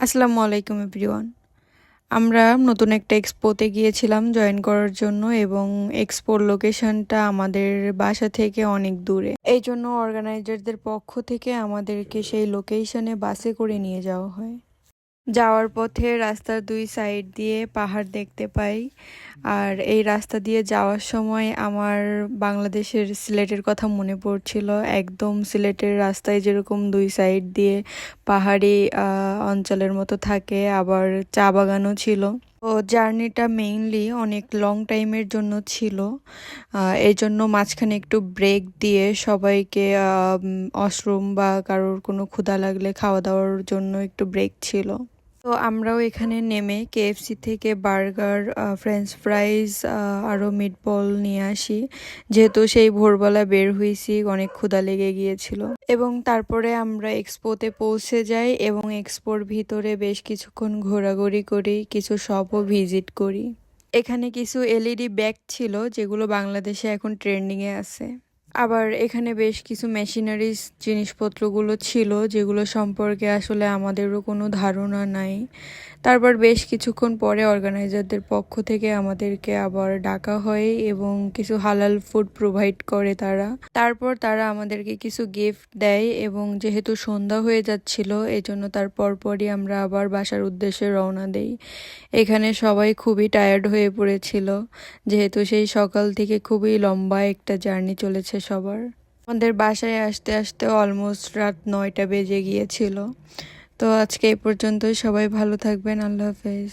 আসসালামু আলাইকুম, এভরিওয়ান। আমরা নতুন একটা এক্সপোতে গিয়েছিলাম জয়েন করার জন্য এবং এক্সপোর লোকেশনটা আমাদের বাসা থেকে অনেক দূরে। এই জন্য অর্গানাইজারদের পক্ষ থেকে আমাদেরকে সেই লোকেশনে বাসে করে নিয়ে যাওয়া হয়। যাওয়ার পথে রাস্তার দুই সাইড দিয়ে পাহাড় দেখতে পাই। আর এই রাস্তা দিয়ে যাওয়ার সময় আমার বাংলাদেশের সিলেটের কথা মনে পড়ছিল। একদম সিলেটের রাস্তায় যেরকম দুই সাইড দিয়ে পাহাড়ি অঞ্চলের মতো থাকে, আবার চা বাগানও ছিল। তো জার্নিটা মেইনলি অনেক লং টাইমের জন্য ছিল। এই জন্য মাঝখানে একটু ব্রেক দিয়ে সবাইকে অশরুম বা কারোর কোনো ক্ষুধা লাগলে খাওয়া দাওয়ার জন্য একটু ব্রেক ছিল। তো আমরাও এখানে নেমে কেএফসি থেকে বার্গার ফ্রেঞ্চ ফ্রাইজ আরও মিটবল নিয়ে আসি। যেহেতু সেই ভোরবেলা বের হয়েছি অনেক ক্ষুধা লেগে গিয়েছিল। এবং তারপরে আমরা এক্সপোতে পৌঁছে যাই এবং এক্সপোর ভিতরে বেশ কিছুক্ষণ ঘোরাঘুরি করি, কিছু শপও ভিজিট করি। এখানে কিছু এলইডি ব্যাগ ছিল, যেগুলো বাংলাদেশে এখন ট্রেন্ডিংয়ে আছে। আবার এখানে বেশ কিছু মেশিনারিজ জিনিসপত্রগুলো ছিল, যেগুলো সম্পর্কে আসলে আমাদেরও কোনো ধারণা নাই। তারপর বেশ কিছুক্ষণ পরে অর্গানাইজারদের পক্ষ থেকে আমাদেরকে আবার ডাকা হয় এবং কিছু হালাল ফুড প্রোভাইড করে তারা। তারপর তারা আমাদেরকে কিছু গিফট দেয় এবং যেহেতু সন্ধ্যা হয়ে যাচ্ছিল, এজন্য তার পরপরই আমরা আবার বাসার উদ্দেশ্যে রওনা দেই। এখানে সবাই খুবই টায়ার্ড হয়ে পড়েছিল, যেহেতু সেই সকাল থেকে খুবই লম্বা একটা জার্নি চলেছে সবার। আমাদের বাসায় আসতে আসতে অলমোস্ট রাত নয়টা বেজে গিয়েছিল। তো আজকে এই পর্যন্তই। সবাই ভালো থাকবেন। আল্লাহ হাফেজ।